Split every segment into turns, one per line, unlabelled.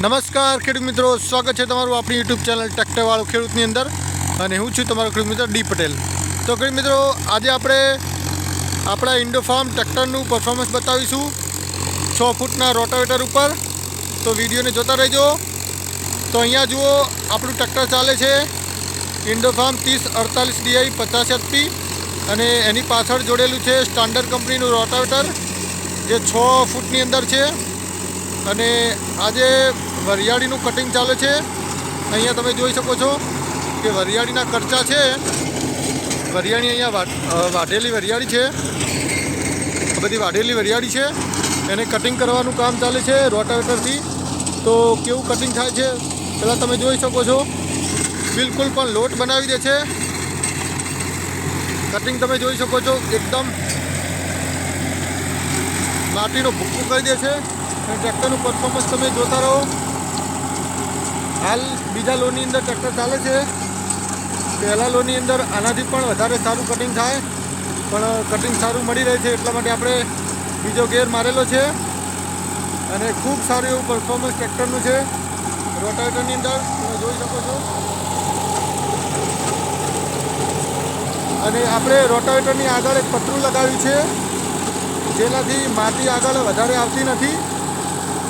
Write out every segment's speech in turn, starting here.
નમસ્કાર, ખેડૂત મિત્રો. સ્વાગત છે તમારું આપણી યુટ્યુબ ચેનલ ટ્રેક્ટરવાળો ખેડૂતની અંદર. અને હું છું તમારો ખેડૂત મિત્ર ડી પટેલ. તો ખેડૂત મિત્રો, આજે આપણે આપણા ઇન્ડો ફાર્મ ટ્રેક્ટરનું પરફોર્મન્સ બતાવીશું. છ ફૂટના રોટાવેટર ઉપર. તો વિડીયોને જોતા રહેજો. તો અહીંયા જુઓ, આપણું ટ્રેક્ટર ચાલે છે. ઇન્ડો ફાર્મ ત્રીસ અડતાલીસ ડીઆઈ પચાસ એચપી અને એની પાછળ જોડેલું છે સ્ટાન્ડર્ડ કંપનીનું રોટાવેટર જે છ ફૂટની અંદર છે. અને આજે વરિયાળીનું કટિંગ ચાલે છે. અહીંયા તમે જોઈ શકો છો કે વરિયાળીના ખર્ચા છે. વરિયાળી અહીંયા વાઢેલી વરિયાળી છે. બધી વાઢેલી વરિયાળી છે. એને કટિંગ કરવાનું કામ ચાલે છે રોટાવેટરથી. તો કેવું કટિંગ થાય છે પહેલાં તમે જોઈ શકો છો. બિલકુલ પણ લોટ બનાવી દે છે. કટિંગ તમે જોઈ શકો છો. એકદમ માટીનો ભૂક્કું કરી દે છે. ટ્રેક્ટરનું પરફોર્મન્સ તમે જોતા રહો. હાલ બીજા લોનની અંદર ટ્રેક્ટર ચાલે છે. પહેલાં લોનની અંદર આનાથી પણ વધારે સારું કટિંગ થાય. પણ કટિંગ સારું મળી રહે છે એટલા માટે આપણે બીજો ગેર મારેલો છે. અને ખૂબ સારું એવું પરફોર્મન્સ ટ્રેક્ટરનું છે. રોટાવેટરની અંદર તમે જોઈ શકો છો. અને આપણે રોટાવેટરની આગળ એક પતરું લગાવ્યું છે. જેનાથી માટી આગળ વધારે આવતી નથી.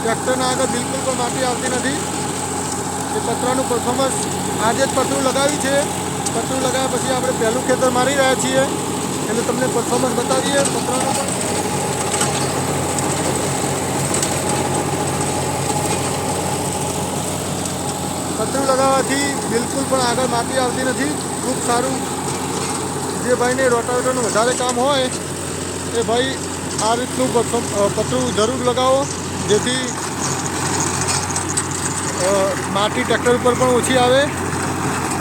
ટ્રેક્ટરના આગળ બિલકુલ પણ માટી આવતી નથી. એ પતરાનું પરફોર્મન્સ આજે જ પતરું લગાવ્યું છે. પતરું લગાવ્યા પછી આપણે પહેલું ખેતર મારી રહ્યા છીએ. એટલે તમને પરફોર્મન્સ બતાવીએ. પતરાનું પણ. પતરું લગાવવાથી બિલકુલ પણ આગળ માટી આવતી નથી. ખૂબ સારું. જે ભાઈને રોટાવેટરનું વધારે કામ હોય, એ ભાઈ આ રીતનું પતરું જરૂર લગાવો. જેથી માટી ટ્રેક્ટર ઉપર પણ ઓછી આવે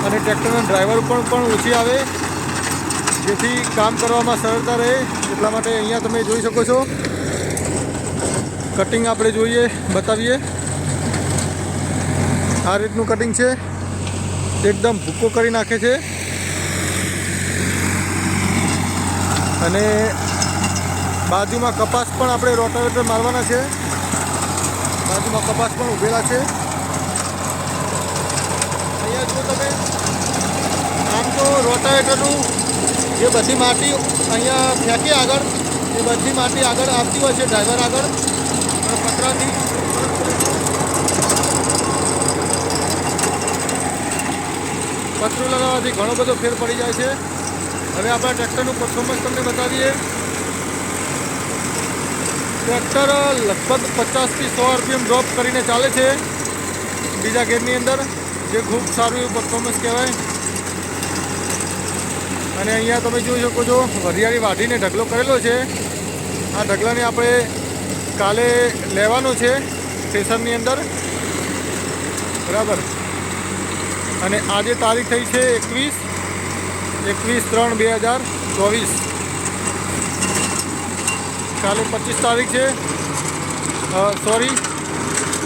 અને ટ્રેક્ટરના ડ્રાઈવર ઉપર પણ ઓછી આવે. જેથી કામ કરવામાં સરળતા રહે, એટલા માટે અહીંયા તમે જોઈ શકો છો. કટિંગ આપણે જોઈએ, બતાવીએ. આ રીતનું કટિંગ છે. એકદમ ભૂકો કરી નાખે છે. અને બાજુમાં કપાસ પણ આપણે રોટાવેટર મારવાના છે. બાજુમાં કપાસ પણ ઉભેલા છે. અહીંયા જુઓ તમે, આમ તો રોટાવેટરનું જે બધી માટી અહીંયા ફેંકી આગળ, એ બધી માટી આગળ આવતી હોય છે, ડ્રાઈવર આગળ. પતરાથી પતરું લગાવવાથી ઘણો બધો ફેર પડી જાય છે. હવે આપણા ટ્રેક્ટરનું પરફોર્મન્સ તમને બતાવીએ. ટ્રેક્ટર લગભગ પચાસથી સો આરપીએમ ડ્રોપ કરીને ચાલે છે. બીજા ગેરની અંદર, જે ખૂબ સારું એવું પરફોર્મન્સ કહેવાય. અને અહીંયા તમે જોઈ શકો છો, વરિયાળી વાઢીને ઢગલો કરેલો છે. આ ઢગલાને આપણે કાલે લેવાનો છે સ્ટેશનની અંદર. બરાબર. અને આજે તારીખ થઈ છે એકવીસ એકવીસ ત્રણ બે હજાર ચોવીસ. કાલે પચીસ તારીખ છે. સોરી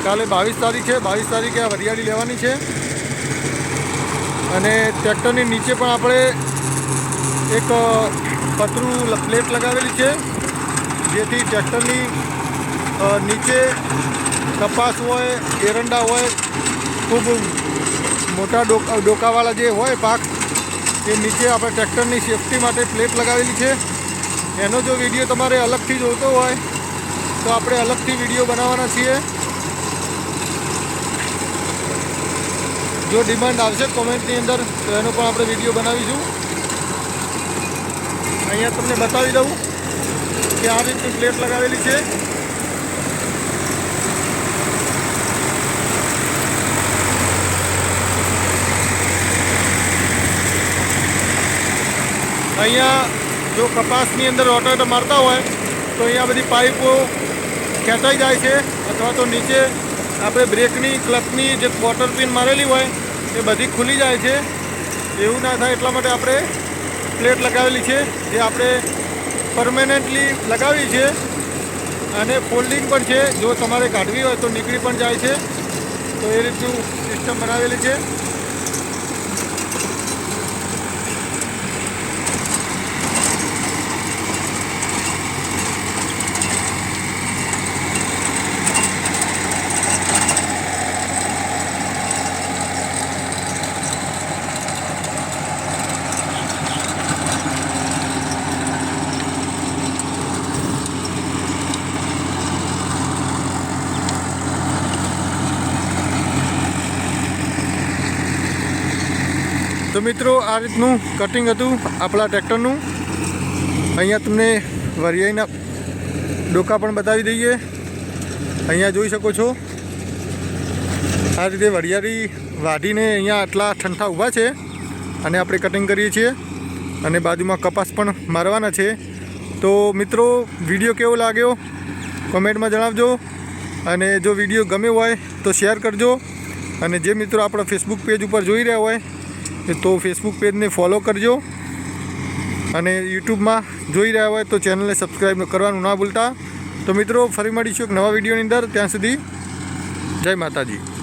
કાલે બાવીસ તારીખ છે. બાવીસ તારીખે આ વરિયાળી લેવાની છે. અને ટ્રેક્ટરની નીચે પણ આપણે એક પતરું પ્લેટ લગાવેલી છે. જેથી ટ્રેક્ટરની નીચે કપાસ હોય, એરંડા હોય, ખૂબ મોટા ડોકા, ડોકાવાળા જે હોય પાક, એ નીચે આપણે ટ્રેક્ટરની સેફટી માટે પ્લેટ લગાવેલી છે. એનો જો વીડિયો તમારે અલગથી જોઈતો હોય, તો આપણે અલગથી વીડિયો બનાવવાના છીએ. જો ડિમાન્ડ આવશે કોમેન્ટની અંદર, તો એનો પણ આપણે વીડિયો બનાવીશું. અહીંયા તમને બતાવી દઉં કે આ રીતની પ્લેટ લગાવેલી છે. અહીંયા જો કપાસની અંદર રોટાવેટર મારતા હોય, તો અહીંયા બધી પાઇપો ખેંચાઈ જાય છે અથવા તો નીચે આપણે બ્રેકની ક્લચની જે ક્વાર્ટર પિન મારેલી હોય, એ બધી ખુલી જાય છે. એવું ના થાય એટલા માટે આપણે પ્લેટ લગાવેલી છે, જે આપણે પરમેનન્ટલી લગાવી છે. અને ફોલ્ડિંગ પણ છે, જો તમારે કાઢવી હોય તો નીકળી પણ જાય છે. તો એ રીતનું સિસ્ટમ બનાવેલી છે. તો મિત્રો, આ રીતનું કટિંગ હતું આપણા ટ્રેક્ટરનું અહીંયા તમને વરિયાઈના ડોકા પણ બતાવી દઈએ. અહીંયા જોઈ શકો છો. આ રીતે વરિયાળી વાઢીને અહીંયા આટલા ઠંઠા ઊભા છે અને આપણે કટિંગ કરીએ છીએ અને બાજુમાં કપાસ પણ મારવાના છે. તો મિત્રો વીડિયો કેવો લાગ્યો? કોમેન્ટમાં જણાવજો અને જો વીડિયો ગમ્યો હોય તો શેર કરજો. અને જે મિત્રો આપણા ફેસબુક પેજ ઉપર જોઈ રહ્યા હોય તો ફેસબુક પેજને ફોલો કરજો. અને યુટ્યુબમાં જોઈ રહ્યા હોય તો ચેનલને સબસ્ક્રાઈબ કરવાનું ના ભૂલતા. તો મિત્રો, ફરી મળીશું એક નવા વિડીયોની અંદર. ત્યાં સુધી જય માતાજી.